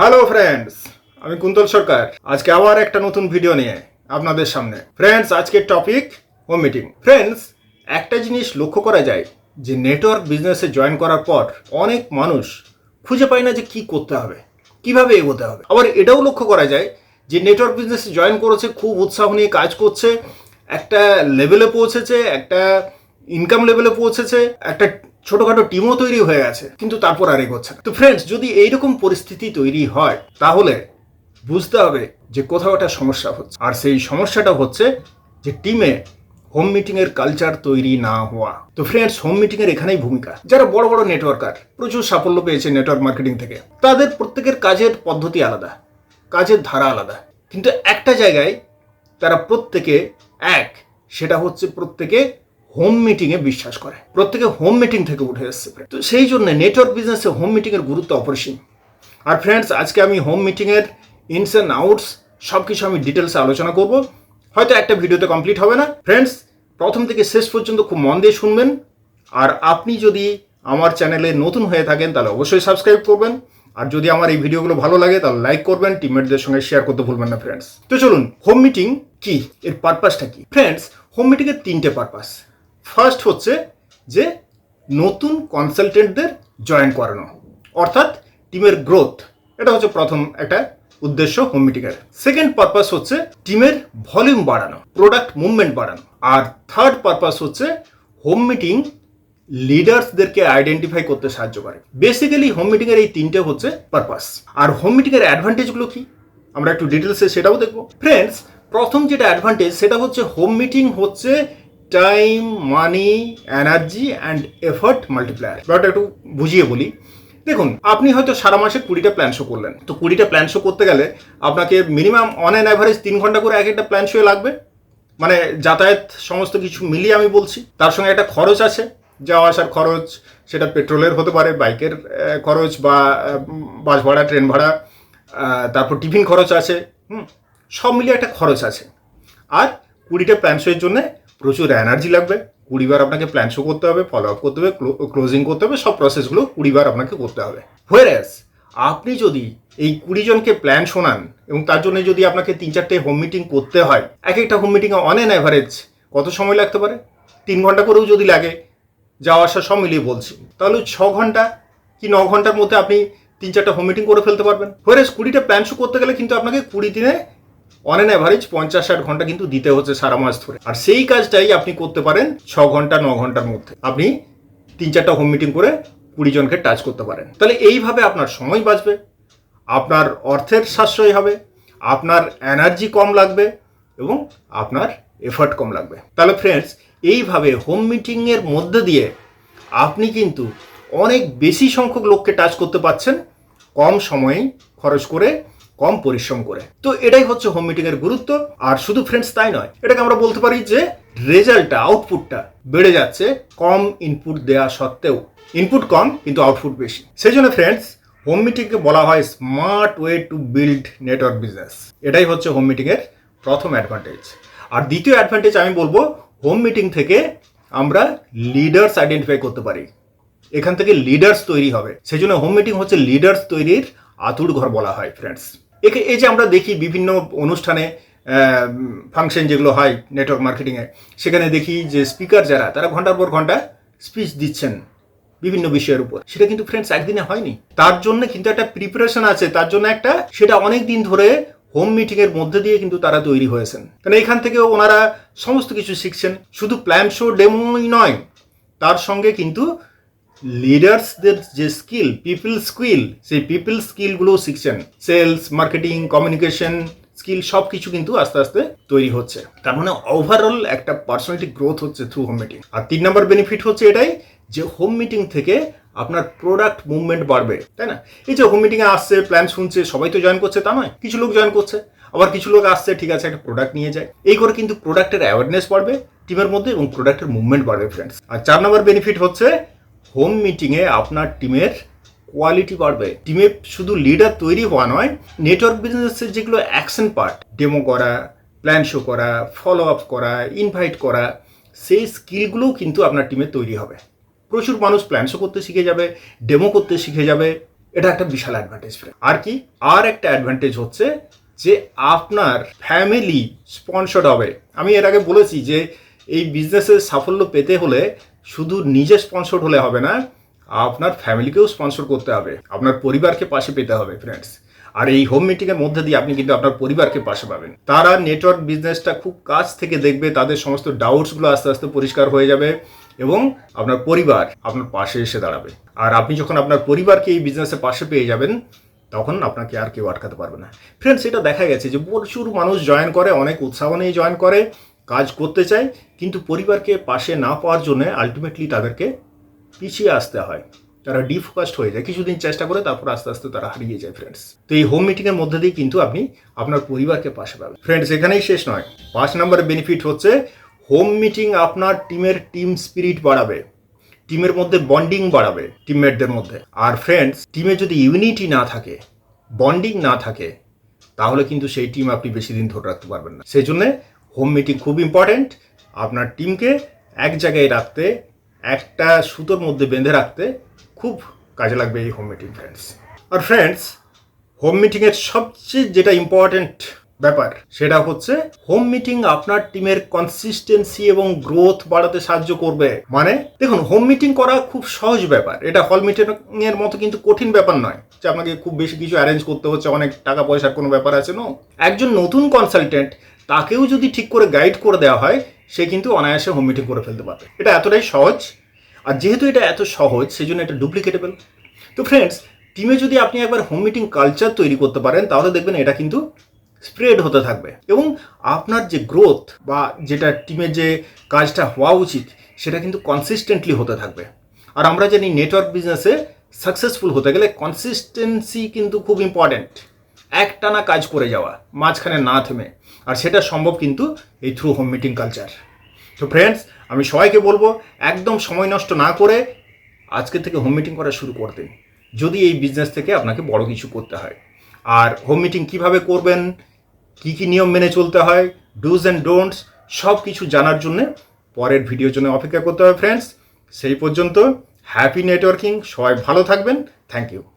Hello friends আমি কুন্তল সরকার। আজকে আবার একটা নতুন ভিডিও নিয়ে আপনাদের সামনে। ফ্রেন্ডস আজকের টপিক হোম মিটিং ফ্রেন্ডস একটা জিনিস লক্ষ্য করা যায় যে নেটওয়ার্ক বিজনেসে জয়েন করার পর অনেক মানুষ খুঁজে পায় না যে কি করতে হবে, কীভাবে এগোতে হবে। আবার এটাও লক্ষ্য করা যায় যে নেটওয়ার্ক বিজনেসে জয়েন করেছে, খুব উৎসাহ নিয়ে কাজ করছে, একটা লেভেলে পৌঁছেছে, একটা ইনকাম লেভেলে পৌঁছেছে, একটা ছোটখাটো টিমও তৈরি হয়ে গেছে, কিন্তু তারপর আর এগোচ্ছে না। তো ফ্রেন্ডস যদি এইরকম পরিস্থিতি তৈরি হয়, তাহলে বুঝতে হবে যে কোথাও একটা সমস্যা হচ্ছে। আর সেই সমস্যাটা হচ্ছে যে টিমে হোম মিটিং এর কালচার তৈরি না হওয়া। তো ফ্রেন্ডস হোম মিটিং এর এখানেই ভূমিকা। যারা বড় বড় নেটওয়ার্কার প্রচুর সাফল্য পেয়েছে নেটওয়ার্ক মার্কেটিং থেকে। তাদের প্রত্যেকের কাজের পদ্ধতি আলাদা, কাজের ধারা আলাদা। কিন্তু একটা জায়গায় তারা প্রত্যেকে এক, সেটা হচ্ছে প্রত্যেকে হোম মিটিংয়ে বিশ্বাস করে। প্রত্যেকে হোম মিটিং থেকে উঠে এসছে। তো সেই জন্য নেটওয়ার্ক বিজনেসে হোম মিটিংয়ের গুরুত্ব অপরিসীম। আর ফ্রেন্ডস আজকে আমি হোম মিটিংয়ের ইনস অ্যান্ড আউটস সব কিছু আমি ডিটেলসে আলোচনা করব। হয়তো একটা ভিডিওতে কমপ্লিট হবে না। ফ্রেন্ডস প্রথম থেকে শেষ পর্যন্ত খুব মন দিয়ে শুনবেন। আর আপনি যদি আমার চ্যানেলে নতুন হয়ে থাকেন, তাহলে অবশ্যই সাবস্ক্রাইব করবেন। আর যদি আমার এই ভিডিওগুলো ভালো লাগে, তাহলে লাইক করবেন। টিমমেটদের সঙ্গে শেয়ার করতে ভুলবেন না ফ্রেন্ডস তো চলুন হোম মিটিং কি? এর পারপাসটা কি? ফ্রেন্ডস হোম মিটিংয়ের তিনটে পারপাস ফার্স্ট হচ্ছে যে নতুন কনসালটেন্টদের জয়েন করানো, অর্থাৎ টিমের গ্রোথ এটা হচ্ছে প্রথম একটা উদ্দেশ্য হোম মিটিংয়ের সেকেন্ড পারপাস হচ্ছে টিমের ভলিউম বাড়ানো প্রোডাক্ট মুভমেন্ট বাড়ানো। আর থার্ড পারপাস হচ্ছে হোম মিটিং লিডার্সদেরকে আইডেন্টিফাই করতে সাহায্য করে। বেসিক্যালি হোম মিটিংয়ের এই তিনটে হচ্ছে পারপাস আর হোম মিটিংয়ের অ্যাডভান্টেজগুলো কি? আমরা একটু ডিটেলসে সেটাও দেখব। ফ্রেন্ডস প্রথম যেটা অ্যাডভান্টেজ সেটা হচ্ছে হোম মিটিং হচ্ছে time money energy and effort multiplier ব্যাপারটা একটু বুঝিয়ে বলি। দেখুন, আপনি হয়তো সারা মাসে কুড়িটা প্ল্যান শো করলেন। তো কুড়িটা প্ল্যান শো করতে গেলে আপনাকে মিনিমাম অন অ্যান অ্যাভারেজ তিন ঘণ্টা করে এক একটা প্ল্যান শোয়ে লাগবে। মানে যাতায়াত সমস্ত কিছু মিলিয়ে আমি বলছি। তার সঙ্গে একটা খরচ আছে। যাওয়া আসার খরচ, সেটা পেট্রোলের হতে পারে, বাইকের খরচ বা বাস ভাড়া, ট্রেন ভাড়া তারপর টিফিন খরচ আছে। হুম, সব মিলিয়ে একটা খরচ আছে। আর কুড়িটা প্ল্যান শোয়ের জন্য প্রচুর এনার্জি লাগবে, কুড়িবার আপনাকে প্ল্যান শো করতে হবে ফলো আপ করতে হবে ক্লোজিং করতে হবে, সব প্রসেসগুলো কুড়িবার আপনাকে করতে হবে। হোয়ারাস আপনি যদি এই কুড়ি জনকে প্ল্যান শোনান এবং তার জন্য যদি আপনাকে তিন চারটে হোম মিটিং করতে হয়, এক একটা হোম মিটিংয়ে অন অ্যান অ্যাভারেজ কত সময় লাগতে পারে? তিন ঘণ্টা করেও যদি লাগে, যাওয়া আসা সব মিলিয়ে বলছি। তাহলে ছ ঘণ্টা কি ন ঘণ্টার মধ্যে আপনি তিন চারটা হোম মিটিং করে ফেলতে পারবেন? হোয়ারাস কুড়িটা প্ল্যান শো করতে গেলে কিন্তু আপনাকে কুড়ি দিনে অন অ্যান অ্যাভারেজ পঞ্চাশ ষাট ঘণ্টা কিন্তু দিতে হচ্ছে সারা মাস ধরে। আর সেই কাজটাই আপনি করতে পারেন ছ ঘণ্টা, ন ঘণ্টার মধ্যে। আপনি তিন চারটা হোম মিটিং করে কুড়ি জনকে টাচ করতে পারেন। তাহলে এইভাবে আপনার সময় বাঁচবে, আপনার অর্থের সাশ্রয় হবে, আপনার এনার্জি কম লাগবে এবং আপনার এফার্ট কম লাগবে। তাহলে ফ্রেন্ডস এইভাবে হোম মিটিংয়ের মধ্যে দিয়ে আপনি কিন্তু অনেক বেশি সংখ্যক লোককে টাচ করতে পারছেন, কম সময়ে খরচ করে কম পরিশ্রম করে। তো এটাই হচ্ছে হোম মিটিং এর গুরুত্ব, আর শুধু ফ্রেন্ডস তাই নয়, এটাকে আমরা বলতে পারি যে রেজাল্টটা আউটপুটটা বেড়ে যাচ্ছে কম ইনপুট দেওয়া সত্ত্বেও। ইনপুট কম, কিন্তু আউটপুট বেশি। সেই জন্য ফ্রেন্ডস হোম মিটিংকে বলা হয় smart way to build network business এটাই হচ্ছে হোম মিটিং এর প্রথম অ্যাডভান্টেজ আর দ্বিতীয় অ্যাডভান্টেজ আমি বলব হোম মিটিং থেকে আমরা লিডার্স আইডেন্টিফাই করতে পারি। এখান থেকে লিডার্স তৈরি হবে। সেই জন্য হোম মিটিং হচ্ছে লিডার্স তৈরির আতুর ঘর বলা হয় ফ্রেন্ডস একে এই যে আমরা দেখি বিভিন্ন অনুষ্ঠানে ফাংশন যেগুলো হয় নেটওয়ার্ক মার্কেটিংয়ে সেখানে দেখি যে স্পিকার যারা, তারা ঘণ্টার পর ঘণ্টা স্পিচ দিচ্ছেন বিভিন্ন বিষয়ের উপর। সেটা কিন্তু ফ্রেন্ডস একদিনে হয়নি। তার জন্য কিন্তু একটা প্রিপারেশন আছে, তার জন্য একটা, সেটা অনেক দিন ধরে হোম মিটিং এর মধ্যে দিয়ে কিন্তু তারা তৈরি হয়েছেন। কারণ এখান থেকে ওনারা সমস্ত কিছু শিখছেন। শুধু প্ল্যান শো ডেমোই নয়, তার সঙ্গে কিন্তু লিডার্সদের যে স্কিল পিপল স্কিল সেই পিপল স্কিলগুলো শিখছেন। সেলস মার্কেটিং কমিউনিকেশন স্কিল সব কিছু কিন্তু আস্তে আস্তে তৈরি হচ্ছে। তার মানে ওভারঅল একটা পার্সোনালিটি গ্রোথ হচ্ছে থ্রু হোম মিটিং আর তিন নম্বর বেনিফিট হচ্ছে এটাই যে হোম মিটিং থেকে আপনার প্রোডাক্ট মুভমেন্ট বাড়বে, তাই না? এই যে হোম মিটিংয়ে আসছে প্ল্যান শুনছে, সবাই তো জয়েন করছে, তা নয়। কিছু লোক জয়েন করছে, আবার কিছু লোক আসছে, ঠিক আছে, একটা প্রোডাক্ট নিয়ে যায়। এই করে কিন্তু প্রোডাক্টের অ্যাওয়ারনেস বাড়বে টিমের মধ্যে এবং প্রোডাক্টের মুভমেন্ট বাড়বে ফ্রেন্ডস আর চার নম্বর বেনিফিট হচ্ছে হোম মিটিংয়ে আপনার টিমের কোয়ালিটি বাড়বে। টিমে শুধু লিডার তৈরি হওয়া নয় নেটওয়ার্ক বিজনেসের যেগুলো অ্যাকশন পার্ট ডেমো করা প্ল্যান শো করা ফলো আপ করা ইনভাইট করা, সেই স্কিলগুলোও কিন্তু আপনার টিমে তৈরি হবে। প্রচুর মানুষ প্ল্যান শো করতে শিখে যাবে ডেমো করতে শিখে যাবে। এটা একটা বিশাল অ্যাডভান্টেজ আর কি? আর একটা অ্যাডভান্টেজ হচ্ছে যে আপনার ফ্যামিলি স্পন্সর্ড হবে। আমি এর আগে বলেছি যে এই বিজনেসের সাফল্য পেতে হলে শুধু নিজে স্পন্সর্ড হলে হবে না, আপনার ফ্যামিলিকেও স্পন্সর করতে হবে। আপনার পরিবারকে পাশে পেতে হবে ফ্রেন্ডস আর এই হোম মিটিংয়ের মধ্যে দিয়ে আপনি কিন্তু আপনার পরিবারকে পাশে পাবেন। তারা নেটওয়ার্ক বিজনেসটা খুব কাছ থেকে দেখবে, তাদের সমস্ত ডাউটসগুলো আস্তে আস্তে পরিষ্কার হয়ে যাবে এবং আপনার পরিবার আপনার পাশে এসে দাঁড়াবে। আর আপনি যখন আপনার পরিবারকে এই বিজনেসের পাশে পেয়ে যাবেন, তখন আপনাকে আর কেউ আটকাতে পারবে না। ফ্রেন্ডস এটা দেখা গেছে যে প্রচুর মানুষ জয়েন করে, অনেক উৎসাহ নিয়ে জয়েন করে কাজ করতে চায় কিন্তু পরিবারকে পাশে না পাওয়ার জন্য আলটিমেটলি তাদেরকে পিছিয়ে আসতে হয়। তারা ডিফোকাসড হয়ে যায়। কিছুদিন চেষ্টা করে তারপর আস্তে আস্তে তারা হারিয়ে যায় ফ্রেন্ডস তো এই হোম মিটিংয়ের মধ্যে দিয়ে কিন্তু আপনি আপনার পরিবারকে পাশে পাবেন। ফ্রেন্ডস এখানেই শেষ নয়। পাঁচ নম্বরের বেনিফিট হচ্ছে হোম মিটিং আপনার টিমের টিম স্পিরিট বাড়াবে। টিমের মধ্যে বন্ডিং বাড়াবে টিমমেটদের মধ্যে। আর ফ্রেন্ডস টিমে যদি ইউনিটি না থাকে বন্ডিং না থাকে, তাহলে কিন্তু সেই টিম আপনি বেশি দিন ধরে রাখতে পারবেন না। সেই জন্যে হোম মিটিং খুব ইম্পর্টেন্ট আপনার টিমকে এক জায়গায় রাখতে, একটা সুতোর মধ্যে বেঁধে রাখতে খুব কাজে লাগবে এই হোম মিটিং ফ্রেন্ডস আর ফ্রেন্ডস হোম মিটিংয়ের সবচেয়ে যেটা ইম্পর্ট্যান্ট ব্যাপার। সেটা হচ্ছে হোম মিটিং আপনার টিমের কনসিস্টেন্সি এবং গ্রোথ বাড়াতে সাহায্য করবে। মানে দেখুন হোম মিটিং করা খুব সহজ ব্যাপার। এটা হল মিটিং এর মতো কিন্তু কঠিন ব্যাপার নয় যে আপনাকে খুব বেশি কিছু অ্যারেঞ্জ করতে হচ্ছে, অনেক টাকা পয়সার কোনো ব্যাপার আছে নো একজন নতুন কনসালটেন্ট তাকেও যদি ঠিক করে গাইড করে দেওয়া হয়, সে কিন্তু অনায়াসে হোম মিটিং করে ফেলতে পারবে। এটা এতটাই সহজ। আর যেহেতু এটা এত সহজ সেই জন্য এটা ডুপ্লিকেটেবল তো ফ্রেন্ডস টিমে যদি আপনি একবার হোম মিটিং কালচার তৈরি করতে পারেন, তাহলে দেখবেন এটা কিন্তু স্প্রেড হতে থাকবে। এবং আপনার যে গ্রোথ বা যেটা টিমের যে কাজটা হওয়া উচিত, সেটা কিন্তু কনসিস্টেন্টলি হতে থাকবে। আর আমরা জানি নেটওয়ার্ক বিজনেসে সাকসেসফুল হতে গেলে কনসিস্টেন্সি কিন্তু খুব ইম্পর্ট্যান্ট একটানা কাজ করে যাওয়া, মাঝখানে না থেমে। আর সেটা সম্ভব কিন্তু এই থ্রু হোম মিটিং কালচার তো ফ্রেন্ডস আমি সবাইকে বলব, একদম সময় নষ্ট না করে আজকে থেকে হোম মিটিং করা শুরু করে দিন। যদি এই বিজনেস থেকে আপনাকে বড় কিছু করতে হয়। আর হোম মিটিং কীভাবে করবেন কি কি নিয়ম মেনে চলতে হয় ডুজ অ্যান্ড ডোন্টস সব কিছু জানার জন্যে পরের ভিডিওর জন্য অপেক্ষা করতে হবে ফ্রেন্ডস সেই পর্যন্ত হ্যাপি নেটওয়ার্কিং সবাই ভালো থাকবেন থ্যাংক ইউ